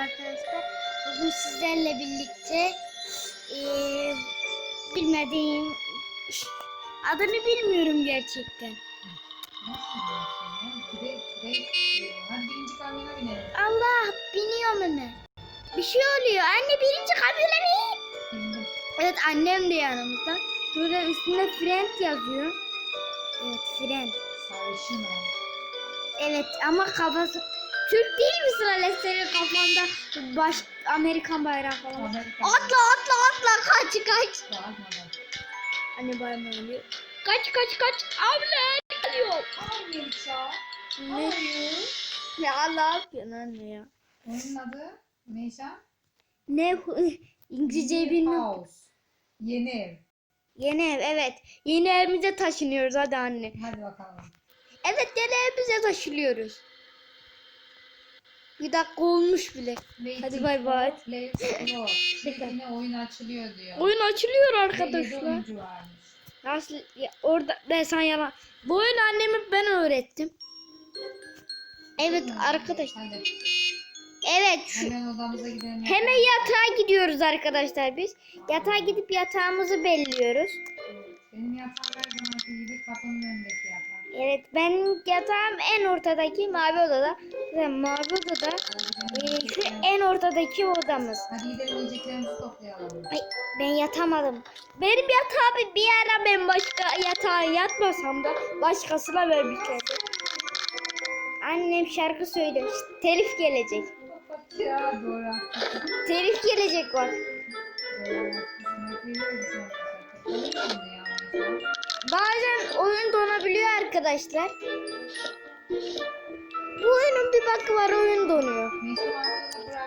arkadaşlar. Bugün sizlerle birlikte eee bilmediğim adını bilmiyorum gerçekten. E. Allah biniyorum hemen. Bir şey oluyor. Anne birinci kamyona bin. Evet annem de yanımızda. Burada üstünde friend yazıyor. Evet friend. Sarışın. Evet ama kafası Türk değil mi sıra senin kafanda baş Amerikan bayrağı falan. Amerika. Atla atla atla kaç kaç. Anne bayrağı oluyor. Kaç kaç kaç. Abla geliyor. Tamam Melisa. Ne? Ya yapıyorsun anne ya? Onun adı Neyşan? Ne İngilizceyi bilmiyorum. Yeni ev. Yeni ev evet. Yeni evimize taşınıyoruz hadi anne. Hadi bakalım. Evet yeni evimize taşınıyoruz. Bir dakika olmuş bile. Waiting Hadi bay bay. Yine oyun açılıyor diyor. Oyun açılıyor arkadaşlar. Nasıl ya, orada ben sana yalan. Bu oyunu annemi ben öğrettim. Evet arkadaşlar. Hadi. Evet şu, Hemen odamıza gidelim. hemen yatağa gidiyoruz arkadaşlar biz. Yatağa gidip yatağımızı belliyoruz. Benim yatağım her zamanki gibi kapının. Evet ben yatağım en ortadaki mavi odada. Ve mavi odada e, şu en ortadaki odamız. Hadi gidelim yiyeceklerimizi toplayalım. Ay ben yatamadım. Benim yatağım bir ara ben başka yatağa yatmasam da başkasına vermişlerdi. Annem şarkı söylemiş. Telif gelecek. Ya. Telif gelecek bak. Doğru Bazen oyun donabiliyor arkadaşlar. Bu oyunun bir bakı var oyun donuyor.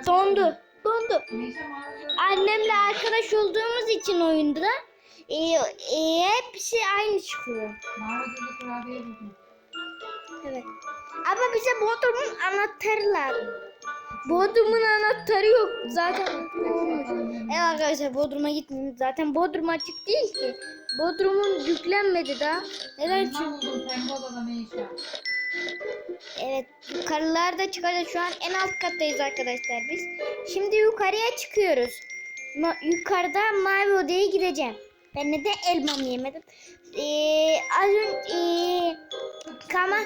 Dondu. Dondu. Annemle arkadaş olduğumuz için oyunda e, e, hepsi aynı çıkıyor. Evet. Ama bize Bodrum'un anahtarı lazım. Bodrum'un anahtarı yok. Zaten. Evet arkadaşlar Bodrum'a gitmeyin. Zaten Bodrum açık değil ki. Bodrum'un yüklenmedi daha. Neden çünkü? buldum pembe odada Meşe. Evet yukarılarda çıkacağız. Şu an en alt kattayız arkadaşlar biz. Şimdi yukarıya çıkıyoruz. Ma- yukarıda mavi odaya gideceğim. Ben de elmamı yemedim. Ee, az önce ee, kama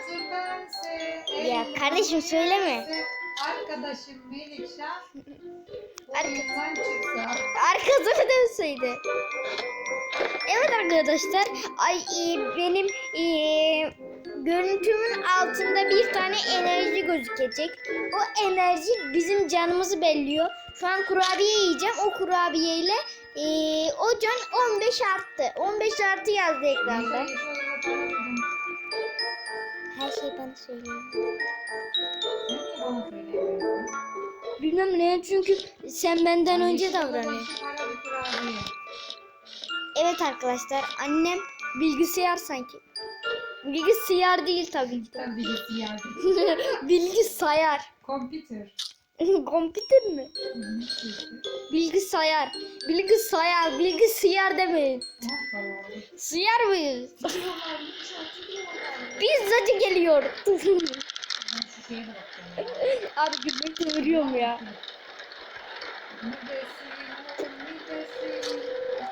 Ya kardeşim söyleme. Arkadaşım Melikşah Arka- oyundan çıksa arkasını dönseydi. Evet arkadaşlar. Ay ee, benim ee, görüntümün altında bir tane enerji gözükecek. O enerji bizim canımızı belliyor. Şu an kurabiye yiyeceğim. O kurabiyeyle ee, o can 15 arttı. 15 artı yazdı ekranda. Her şeyi bana söylemiyorsun? Bilmem ne çünkü sen benden önce davranıyorsun. Evet arkadaşlar annem bilgisayar sanki. Bilgisayar değil tabii ki. de. Sen bilgisayar. bilgisayar. Computer. Kompüter mi? Bilgisayar. Bilgisayar. Bilgisayar demeyin. Sıyar mıyız? Pizzacı geliyor. Şu şeye de bakacağım. ya. Abi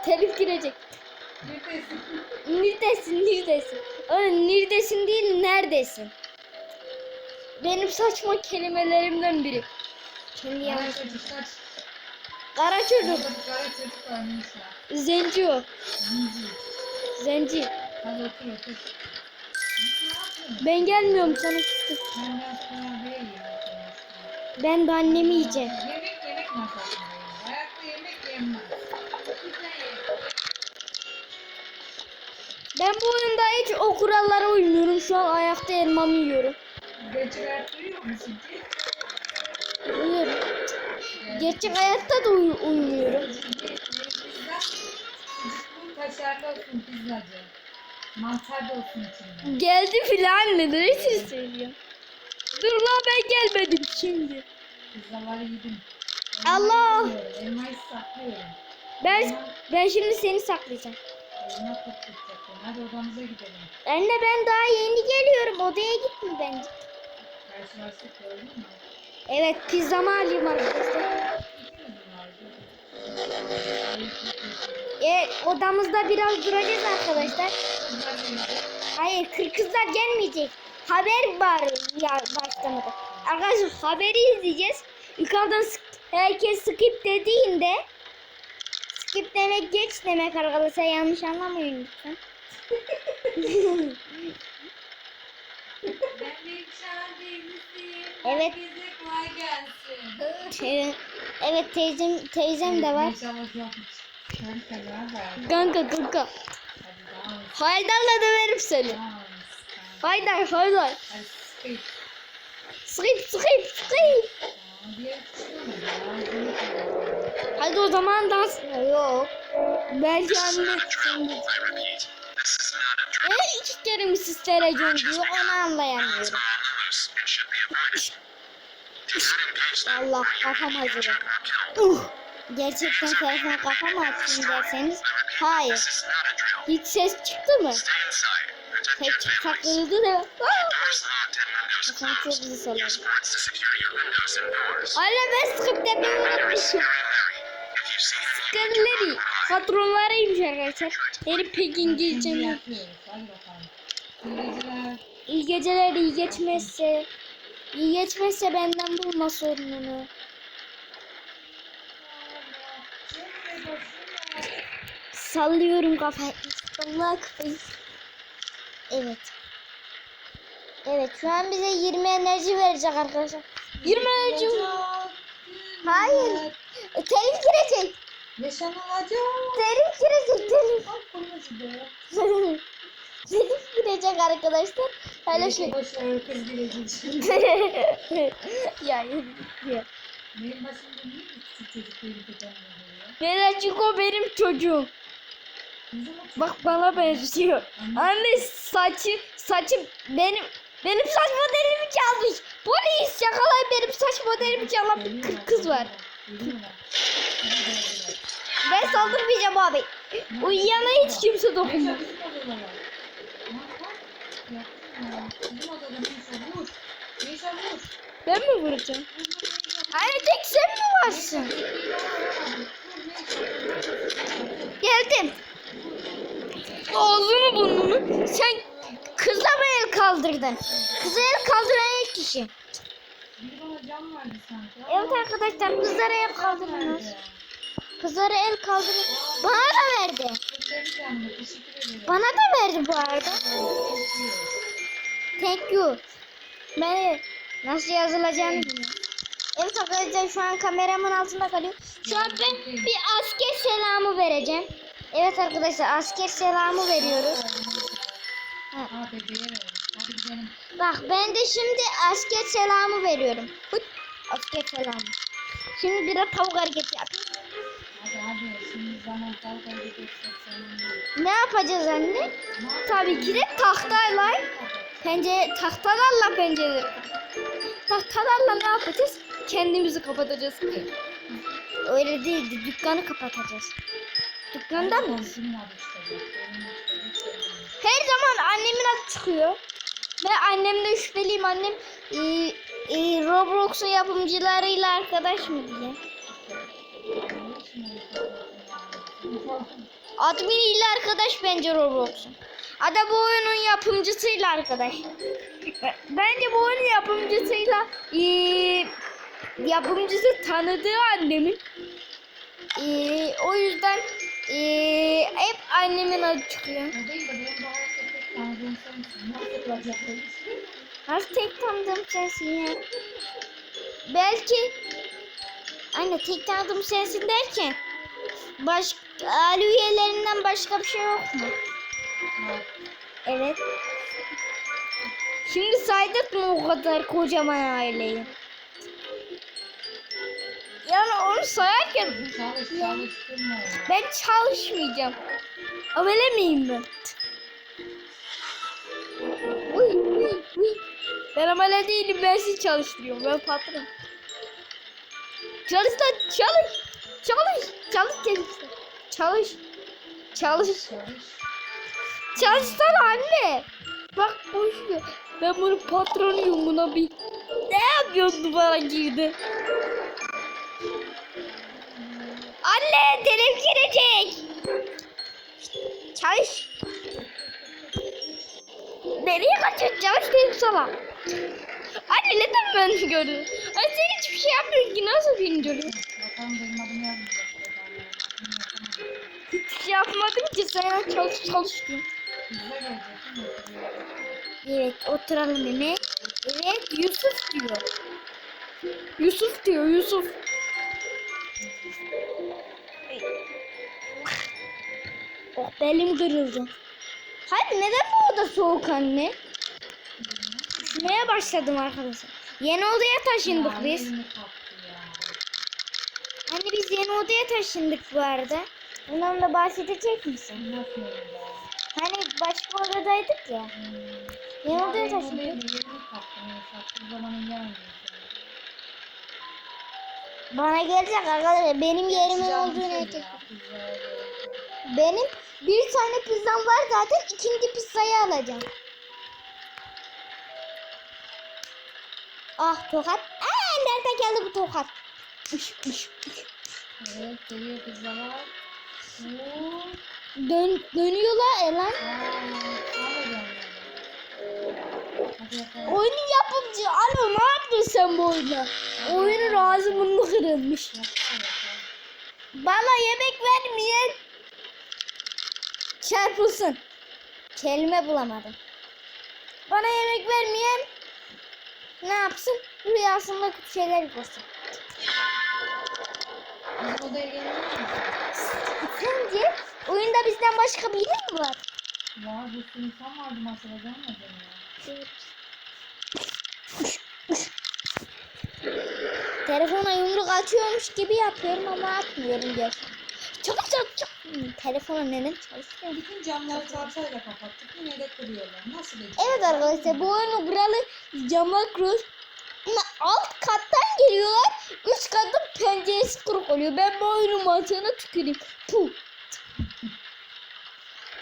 Telif girecek. Neredesin? Neredesin? Neredesin? Neredesin değil neredesin? Benim saçma kelimelerimden biri. Kendi yanlış. Kara çocuk. Kara çocuk ya. Zenci o. Zinci. Zenci. Hadi otur otur. Ben gelmiyorum sana küstüm. Ben de annemi yiyeceğim. Yemek yemek masasındayım. Ben bu oyunda hiç o kurallara uymuyorum. Şu an ayakta elmamı yiyorum. Geceler duyuyor musun ki? Uyuyorum. Gerçek hayatta da uy- uyumuyorum. Şimdi yerimizden sucuklu kaşarlı olsun pizzacı. Mantar da olsun içinde. Geldi filan ne neresini söylüyor. Dur lan ben gelmedim şimdi. Pizzaları yedim. Allah! Elmayı saklıyorum. Ben ben şimdi seni saklayacağım. Hadi odamıza gidelim. Anne ben daha yeni geliyorum. Odaya gitme bence. Karşılaştık gördün mü? Evet pizzamı alayım arkadaşlar. Evet odamızda biraz duracağız arkadaşlar. Hayır kırkızlar gelmeyecek. Haber var ya başlamadı. Arkadaşlar haberi izleyeceğiz. Yukarıdan herkes skip dediğinde skip demek geç demek arkadaşlar yanlış anlamayın lütfen. Evet. Evet teyzem teyzem de var. Kanka? Kanka? Haydar'la döverim seni. Haydar Haydar. Hadi sıkıyım. Skip Hadi o zaman dans. Yok. Belki anne. Ne iki kere mi sistereceğim diyor onu anlayamıyorum. Allah kafam acıdı. Uh, gerçekten telefon kafam attın derseniz hayır. Hiç ses çıktı mı? Families. kırıldı da. Kafam çok and doors. Hala ben Matter is unutmuşum. Scary Larry. If you see any Skerleri. Patronlarıymış arkadaşlar. Herif pek Şimdi İngilizce mi? yapıyoruz. Hadi bakalım. Seyirciler. İyi geceler iyi geçmezse. İyi geçmezse benden bulma sorununu. Sallıyorum kafayı. Allah kafayı. Evet. Evet şu an bize 20 enerji verecek arkadaşlar. 20 enerji? Hayır. E, telif girecek. Yaşanılacak. Telif girecek telif. Bak konuşu be. telif girecek arkadaşlar. Öyle şey. Boş ver kız girecek şimdi. ya ya. Benim başımda niye küçük çocuk tane oluyor? Neden çünkü o benim çocuğum. Bak bana benziyor. Anne saçı saçı benim benim saç modelimi çalmış. Polis yakalayın benim saç modelimi çalan bir kız var. Ben saldırmayacağım abi. Uyuyana hiç kimse vur. Ben mi vuracağım? Anne tek sen mi varsın? Geldim. Ağzını burnunu. Sen kıza mı el kaldırdın? Kıza el kaldıran ilk kişi. Biri bana cam verdi sanki. Evet arkadaşlar kızlara el kaldırınız. Kızlara el kaldırın. Bana da verdi. Bana da verdi bu arada. Thank you. Ben nasıl yazılacağını bilmiyorum. Evet arkadaşlar şu an kameramın altında kalıyor. Şu an ben bir asker selamı vereceğim. Evet arkadaşlar asker selamı veriyoruz. Ha. Bak ben de şimdi asker selamı veriyorum. Hıt, asker selamı. Şimdi biraz tavuk hareketi yapayım. Hadi hadi. Şimdi zaman gidiyorsak senin değil. Ne yapacağız anne? Tabii ki de tahtayla pencere tahtalarla pencere. Tahtalarla ne yapacağız? Kendimizi kapatacağız. Öyle değil, dükkanı kapatacağız. Dükkanda mı? Her zaman annemin adı çıkıyor. Ve annemden şüpheliyim. Annem e, e, Roblox'un yapımcılarıyla arkadaş mı diye. Admin ile arkadaş bence Roblox'un. Ada bu oyunun yapımcısıyla arkadaş. Bence bu oyunun yapımcısıyla eee, yapımcısı tanıdığı annemin. Eee, o yüzden eee, hep annemin adı çıkıyor. Daha tek tanıdığım sensin. Ya? Belki Anne tek tanıdığım sensin derken baş aile üyelerinden başka bir şey yok mu? Evet. Şimdi saydık mı o kadar kocaman aileyi? Yani onu sayarken Çalış çalıştırma ben çalışmayacağım. Amele miyim ben? Ben amele değilim ben sizi çalıştırıyorum. Ben patron. Çalış lan çalış. Çalış. Çalış çalış. Çalış. Çalış. Çalış. Çalışsana anne. Bak boşver. Ben bunun patronuyum buna bir Ne yapıyorsun bana girdi? Anne telef girecek. Çalış. Nereye kaçıyorsun? Çalış dedim sana. Anne neden ben gördüm? Ay sen hiçbir şey yapmıyorsun ki nasıl beni görüyorsun? Bakalım benim şey yapmadım ki sen çalış çalış diyorsun. Pizza gelecek değil mi? Evet oturalım yine. Evet Yusuf diyor. Yusuf diyor Yusuf. Oh belim kırıldı. Hayır neden bu oda soğuk anne? Üşümeye başladım arkadaşlar. Yeni odaya taşındık Ya, biz. ya. Hani biz yeni odaya taşındık bu arada. Bundan da bahsedecek misin? Nasıl? Hani başka odadaydık ya. Yeni odaya taşındık. Gelmiyor. Bana gelecek arkadaşlar. Benim yerimin olduğunu etek. Benim bir tane pizzam var zaten. ikinci pizzayı alacağım. Ah tokat. Aa nereden geldi bu tokat? Üş, üş, üş. Evet, geliyor. Oo. Dön, dönüyorlar e lan. Oyunun yapımcı. Alo ne yaptın sen bu oyuna? Oyunun ağzımın kırılmış. Yapalım, yapalım. Bana yemek vermeyen çarpılsın. Kelime bulamadım. Bana yemek vermeyen ne yapsın? Rüyasında kötü şeyler görsün. Bizim odaya? Sence oyunda bizden başka biri mi var? Var, bir sürü insan vardı masada görmedin mi? Telefona yumruk atıyormuş gibi yapıyorum ama atmıyorum diyor. Çok çok çok. Hmm, Telefona neden çalışıyor? Bütün camları tahtayla kapattık. Yine de kırıyorlar. Nasıl beceriyor? Evet arkadaşlar bu oyunu buralı camlar kırıyoruz. Alt kattan geliyorlar. Üst katta penceresi kırık oluyor. Ben bu oyunun mantığına tüküreyim. Puh.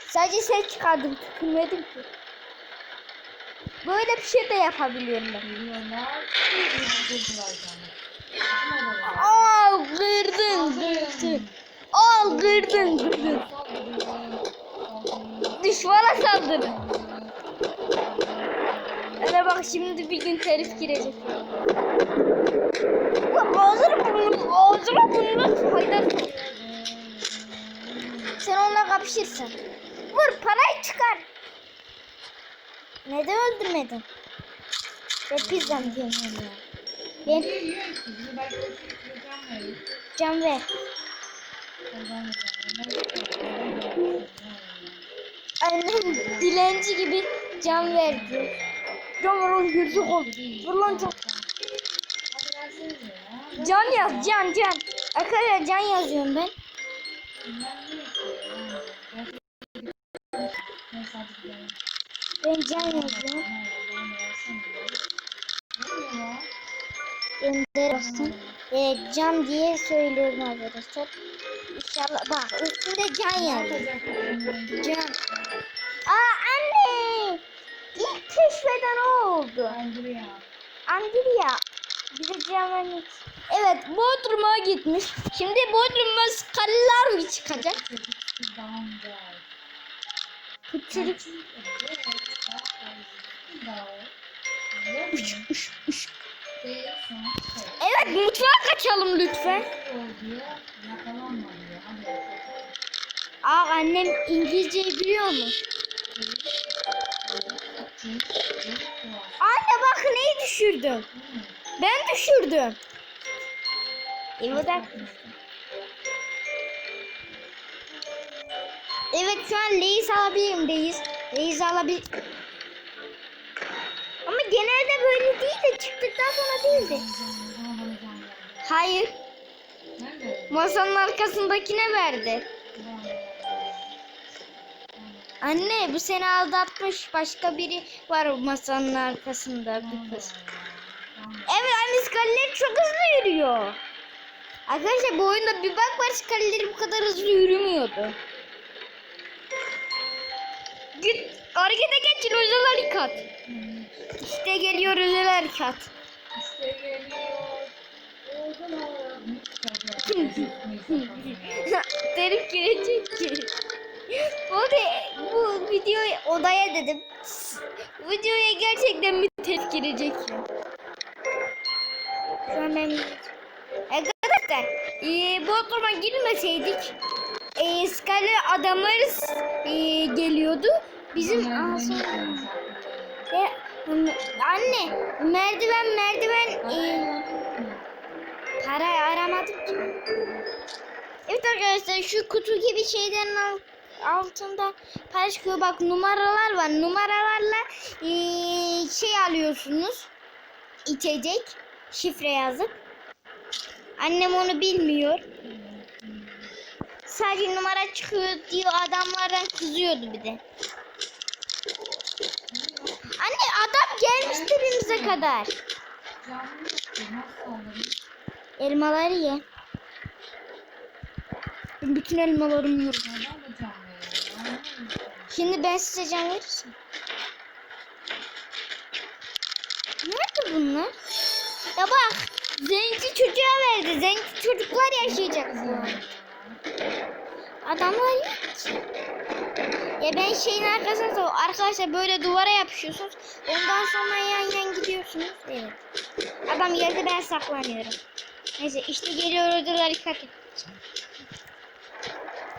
Sadece ses çıkardım. Tükürmedim ki. Böyle bir şey de yapabiliyorum ben. Bir kırdılar. Al kırdın kırdın. Al kırdın kırdın. Düşmana saldırın. Hele bak şimdi bir gün telif girecek. Ağzına burnunu, ağzına burnunu haydar. Sen onunla kapışırsın. Vur parayı çıkar. Neden öldürmedin? Ve pizzam diyorum ya. Ben can ver. Annem dilenci gibi can verdi. Can ver oğlum gözü ol. Dur lan ya. Can yaz can can. Arkadaşlar can yazıyorum ben. Ben can yazıyorum. Gönder olsun. Evet can diye söylüyorum arkadaşlar. İnşallah bak üstünde can yazıyor. Can. Aa anne. İlk keşfeden o oldu. Andrea. Bize can vermek. Evet Bodrum'a gitmiş. Şimdi Bodrum'a skallar mı çıkacak? Küçülük. Üç, üç, üç. Evet mutfağa kaçalım lütfen. Annem İngilizce biliyor mu? Anne bak neyi düşürdüm. Ben düşürdüm. Evet Evet şu an Lay's alabilirimdeyiz. Lay's alabil... Ama genelde böyle değil de çıktıktan sonra değildi. Hayır. Masanın arkasındakine verdi. Anne bu seni aldatmış. Başka biri var masanın arkasında bir kız. Evet anne skalleri çok hızlı yürüyor. Arkadaşlar bu oyunda bir bak var skalleri bu kadar hızlı yürümüyordu. Git harekete geçin özel harekat. İşte geliyor özel harekat. İşte geliyor. Derim girecek ki. Bu, de, bu videoyu odaya dedim. Bu videoya gerçekten mi tepki girecek ya? Şu an ben Arkadaşlar e, Bodrum'a girmeseydik e, Scarlet adamları e, geliyordu. Bizim. E, anne merdiven merdiven e, para aramadım ki. Evet arkadaşlar şu kutu gibi şeylerin al- altında para. Bak numaralar var. Numaralarla e, şey alıyorsunuz. İçecek. Şifre yazıp. Annem onu bilmiyor. Sadece numara çıkıyor diyor adamlardan kızıyordu bir de. Anne adam gelmiş dibimize kadar. Elmaları ye. Ben bütün elmalarımı yiyorum. Neden de can veriyor? Anlamıyorum. Şimdi ben size can verirsem. Nerede bunlar? Ya bak zenci çocuğa verdi. Zenci çocuklar yaşayacak. Adamlar yok. Ya ben şeyin arkasına da arkadaşlar böyle duvara yapışıyorsunuz. Ondan sonra yan yan gidiyorsunuz. Evet. Adam geldi ben saklanıyorum. Neyse işte geliyor orada dikkat et.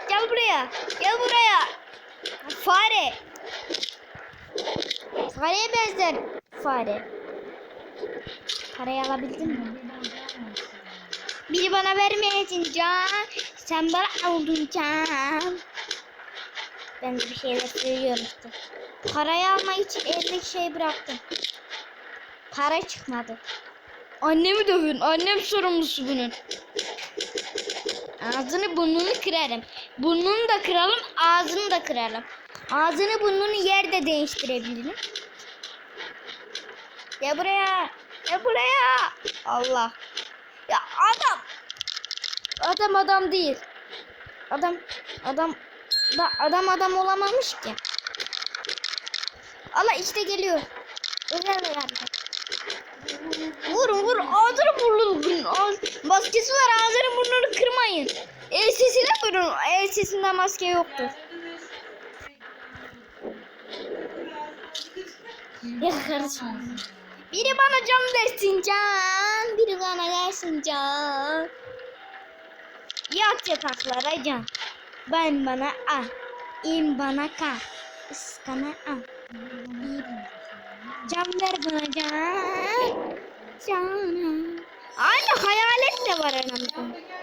Gel buraya. Gel buraya. Fare. Fareye benzer fare. Parayı alabildin mi? Biri bana vermeyeceksin can. Sen bana aldın can. Ben de bir şeyler söylüyorum işte. Parayı almak için eldeki şey bıraktım. Para çıkmadı. Annemi dövün. Annem sorumlusu bunun. Ağzını burnunu kırarım. Burnunu da kıralım, ağzını da kıralım. Ağzını burnunu yerde değiştirebilirim. Ya buraya. Ya buraya. Allah. Ya adam. Adam adam değil. Adam adam da adam adam olamamış ki. Allah işte geliyor. Özel herhalde. Vurun vur ağzını burnunu. Ağız, maskesi var ağzını burnunu kırmayın. El sesine vurun. El sesinde maske yoktur. Ya kardeşim. Biri bana can versin can. Biri bana versin can. Yak yataklara can. Ben bana a. İn bana ka. Iskana a. Can ver bana can. Canım. Aynı hayalet de var aramızda.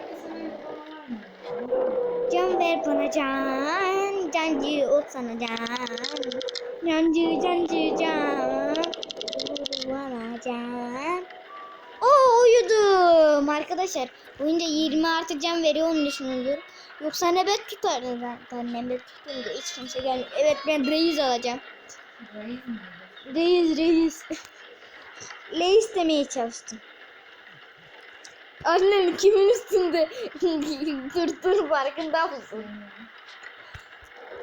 Can ver bana can. Cancı ol sana can. Cancı cancı can. Bana can. Oo uyudum arkadaşlar. Oyunda 20 artık can veriyor onun için uyuyorum. Yoksa nöbet tutardı zaten nöbet tutunca hiç kimse gelmiyor. Evet ben reis alacağım. Reis reis. reis demeye çalıştım. Annem kimin üstünde? dur farkında mısın?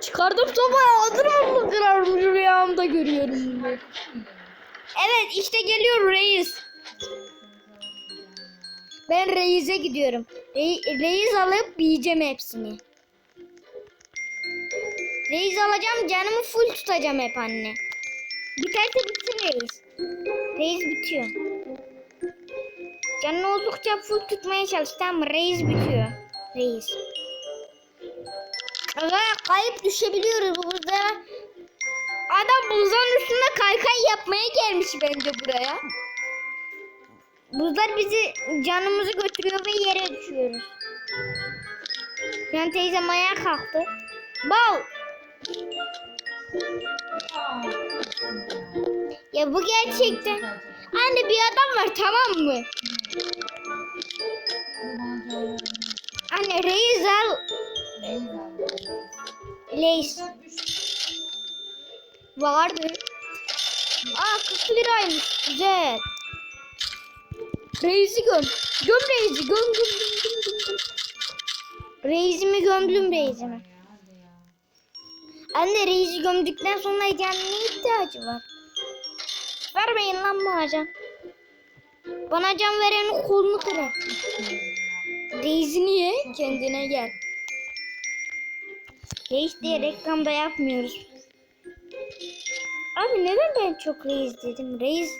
Çıkardım sobayı adını mı kırarmış rüyamda görüyorum. Evet işte geliyor reis. Ben reise gidiyorum. Re- reis alıp yiyeceğim hepsini. Reis alacağım canımı full tutacağım hep anne. Biterse bitsin reis. Reis bitiyor. Canını oldukça full tutmaya çalış tamam? Reis bitiyor. Reis. Aga kayıp düşebiliyoruz bu buzlara. Adam buzların üstünde kaykay yapmaya gelmiş bence buraya. Buzlar bizi canımızı götürüyor ve yere düşüyoruz. Yani teyzem ayağa kalktı. Bal. Ya bu gerçekten. Anne bir adam var tamam mı? Anne reis al. Leys. Vardı. Aa 40 liraymış. Güzel. Reis'i göm. Göm reisi. Göm göm göm göm göm. göm. Reisimi gömdüm reisimi. Anne reisi gömdükten sonra yani ne ihtiyacı var? Vermeyin lan bu ajan. Bana can verenin kolunu kırar. Reis'ini ye kendine gel. Reis diye reklamda yapmıyoruz. Abi neden ben çok reis dedim? Reis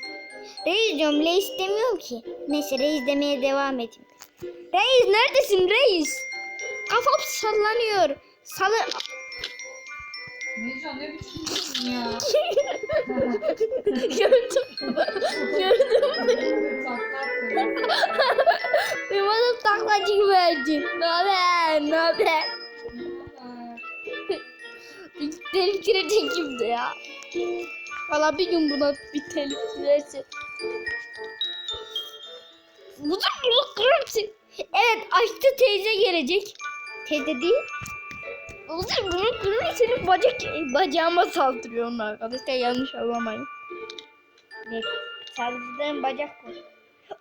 Reis diyorum reis demiyorum ki. Neyse reis demeye devam edeyim. Reis neredesin reis? Kafam sallanıyor. Salı... Necan ne biçim diyorsun ya? Gördüm. Gördüm. Umarım taklacı verdin. Ne haber? Ne haber? Telif girecek ya? Valla bir gün buna bir telif girerse. Budur. Evet açtı teyze gelecek. Teyze değil. Budur bunu kırır senin bacak, bacağıma saldırıyor onlar arkadaşlar yanlış anlamayın. Ne? Saldırdığım bacak bu.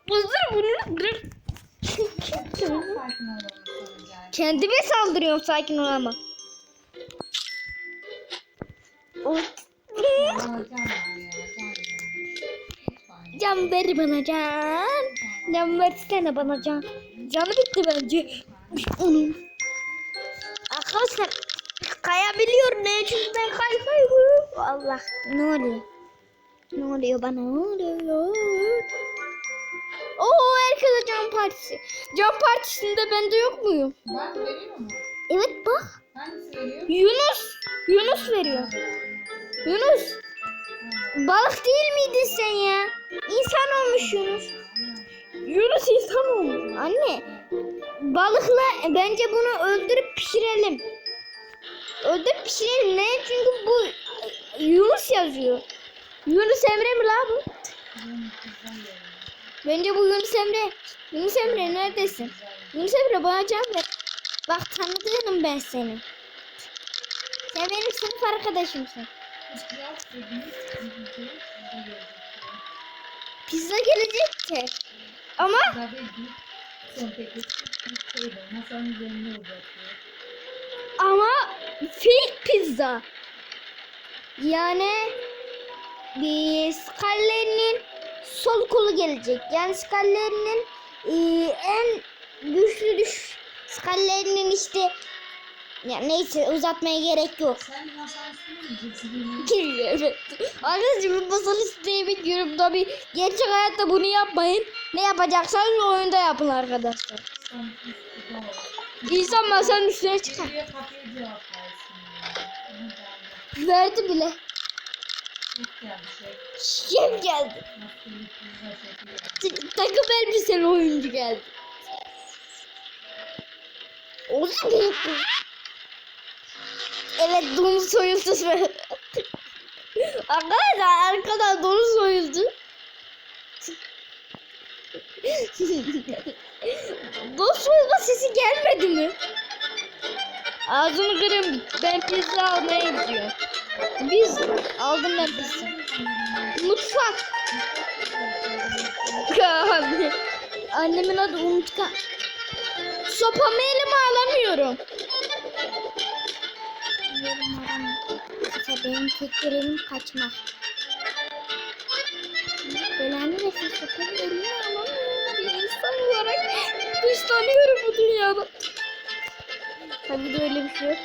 Budur bunu sana Kendime saldırıyorum sakin ol ama. Can ver bana can. Can versene bana can. Canı bitti bence. Onun. Arkadaşlar kayabiliyor ne çünkü ben kay kay Allah ne oluyor? Ne oluyor bana ne oluyor? Oo herkese can partisi. Can partisinde ben de yok muyum? Ben veriyor mu? Evet bak. Hangisi veriyor? Yunus. Yunus veriyor. Yunus. Balık değil miydin sen ya? İnsan olmuş Yunus. Yunus insan olmuş. Anne. Balıkla bence bunu öldürüp pişirelim. Öldürüp pişirelim. Ne? Çünkü bu Yunus yazıyor. Yunus Emre mi la bu? Bence bu Yunus Emre. Yunus Emre neredesin? Yunus Emre bana can ver. Bak tanıdığım ben seni. Sen benim sınıf arkadaşımsın. Pizza gelecekti. Ama Ama fake pizza. Yani bir Scully'nin sol kolu gelecek. Yani Scully'nin e, en güçlü düş Scully'nin işte ya neyse uzatmaya gerek yok. Sen masanın? Giriyor evet. Arkadaşlar bir basılı siteye bekliyorum tabi. Gerçek hayatta bunu yapmayın. Ne yapacaksanız oyunda yapın arkadaşlar. İnsan masanın üstüne çıkar. Verdi bile. geldi şey. Şef geldi. Takım elbiseli oyuncu geldi. O zaman Evet domuz soyuldu. Arkadaşlar arkadan domuz soyuldu. domuz soyulma sesi gelmedi mi? Ağzını kırın ben pizza almaya gidiyorum. Biz aldım ben pizza. Mutfak. Abi. Annemin adı Umutkan. Sopamı elime alamıyorum. Elim alamıyorum. İşte benim görevim kaçmak. Belanı versin sopamı elime alamıyorum. Bir insan olarak dışlanıyorum bu dünyada. Tabii de öyle bir şey yok.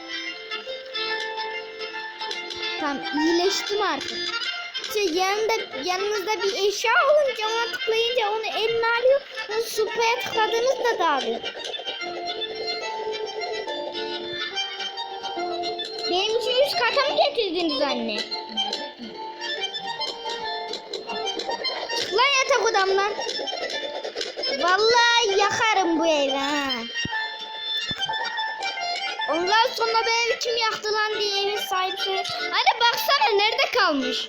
Tamam iyileştim artık. Şey yanında yanınızda bir eşya olunca ona tıklayınca onu eline alıyor. Onu supaya tıkladığınızda dağılıyor. Kata mı getirdiniz anne? Çık lan yatak odamdan. Vallahi yakarım bu evi ha. Ondan sonra bu evi kim yaktı lan diye evin sahibi. Hadi baksana nerede kalmış?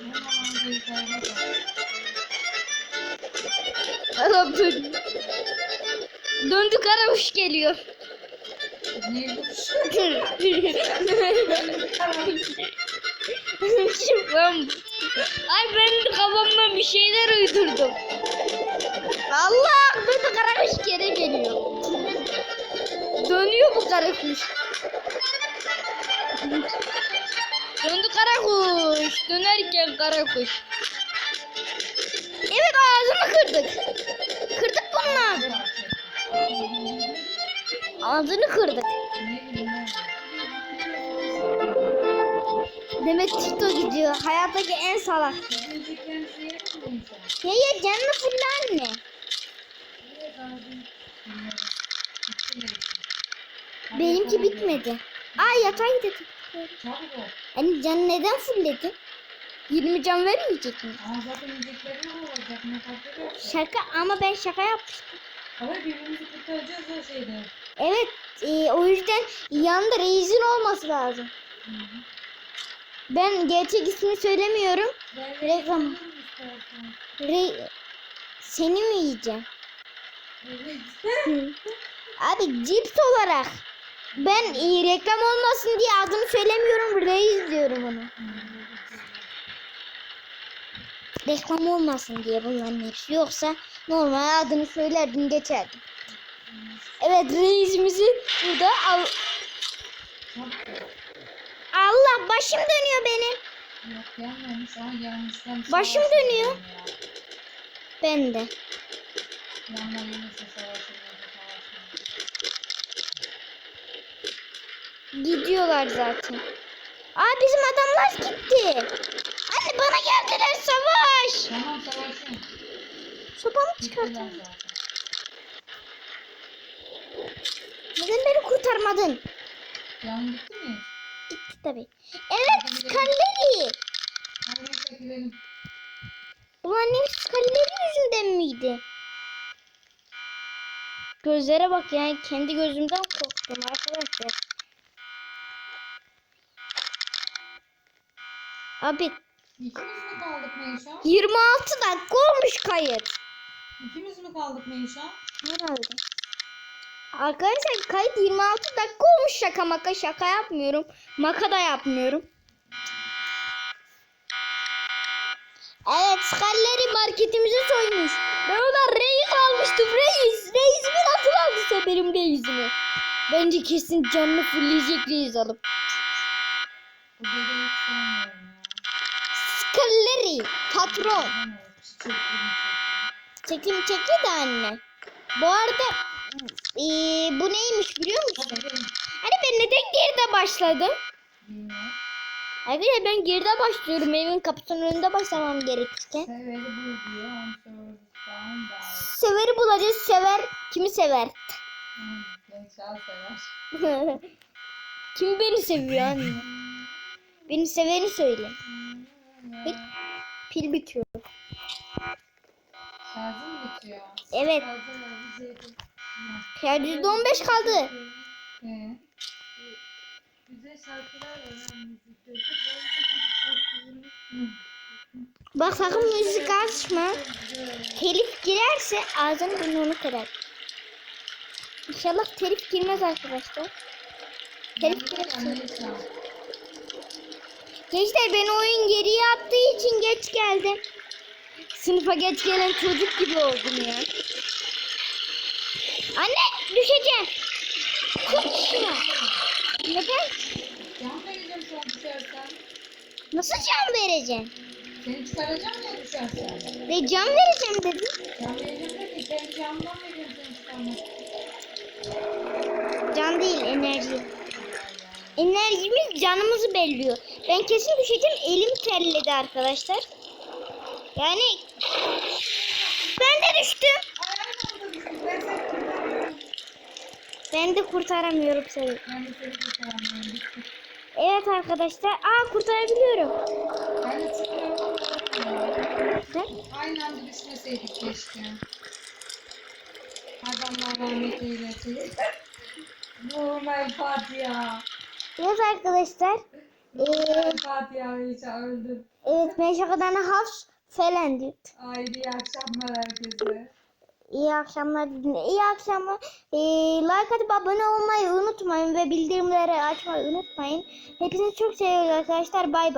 Adam döndü. Döndü karavuş geliyor. Ben... Ay ben kafamdan bir şeyler uydurdum. Allah döndü karavuş geri geliyor. Dönüyor bu karakuş. Döndü karakuş. Dönerken karakuş. Evet ağzını kırdık. lazım. Ağzını kırdık. Bileyim ne? Demek Tito gidiyor. Hayattaki en salak. Ya ya canını mi? Hadi Benimki bitmedi. Aa yatağa gidelim. Hani canı neden fulledin? 20 can vermeyecek mi? Ama zaten yiyeceklerin olacak. Ne fark ki? Şaka ama ben şaka yapmıştım. Ama birbirimizi kurtaracağız o şeyde. Evet e, o yüzden yanında reisin olması lazım. Hı hı. Ben gerçek ismini söylemiyorum. Reklam. Re seni mi yiyeceğim? Evet. Abi cips olarak. Ben e, reklam olmasın diye adını söylemiyorum. Reis diyorum onu. Reklam olmasın diye bunların hepsi. Yoksa normal adını söylerdim geçerdim. Evet reisimizi burada al. Allah başım dönüyor benim. Yok gelmemiş ama gelmişten Başım dönüyor. Ben de. Gidiyorlar zaten. Aa bizim adamlar gitti. Anne bana geldiler savaş. Tamam savaşın. Sopamı Gittiler çıkartın. zaten. Neden beni kurtarmadın? Yan gitti mi? Gitti tabii. Evet gidelim. Ulan ne skalleri yüzünden miydi? Gözlere bak yani kendi gözümden korktum arkadaşlar. Abi İkimiz mi kaldık Meyşan? 26 dakika olmuş kayıt. İkimiz mi kaldık Meyşan? Herhalde. Arkadaşlar kayıt 26 dakika olmuş şaka maka şaka yapmıyorum. Maka da yapmıyorum. Evet skalleri marketimizi soymuş. Ben ona reis almıştım reis. Reisimi nasıl aldıysa benim reisimi. Bence kesin canını fulleyecek reis alıp. Skalleri patron. Çekim çeki de anne. Bu arada eee, bu neymiş biliyor musun? Hani ben neden geride başladım? Arkadaşlar ben geride başlıyorum. Evin kapısının önünde başlamam gerekirken. Severi bulacağız. Sever kimi sever? Sever. Kim beni seviyor anne? Beni seveni söyle. Pil, pil bitiyor. Şarjı mı bitiyor? Evet. Ya %15 kaldı. Bak sakın müzik açma. Telif girerse ağzını burnunu kırar. İnşallah telif girmez arkadaşlar. Telif girerse. Gençler ben oyun geriye attığı için geç geldim. Sınıfa geç gelen çocuk gibi oldum ya. Düşeceğim. Şunu. Neden? Can vereceğim sana düşersen. Nasıl can vereceğim? Seni çıkaracağım ya düşersen. Ve can vereceğim dedim. Can vereceğim de ki senin canından veriyorum seni çıkarmak. Can değil enerji. Enerjimiz canımızı belliyor. Ben kesin düşeceğim. Elim terledi arkadaşlar. Yani ben de düştüm. Ayağım oldu düştü. Ben seni kurtarıyorum. Ben de kurtaramıyorum seni. Ben de seni kurtaramıyorum. Evet arkadaşlar. Aa kurtarabiliyorum. Ben de çıkıyorum. Ne? Aynı anda düşmeseydik keşke. Hadi Allah rahmet eylesin. Normal Fatiha. Evet arkadaşlar. Normal Ee, Fatiha hiç öldüm. evet ben şakadan hafs falan Haydi iyi akşamlar herkese. İyi akşamlar. İyi akşamlar. Ee, like atıp abone olmayı unutmayın ve bildirimleri açmayı unutmayın. Hepinizi çok seviyoruz arkadaşlar. Bay bay.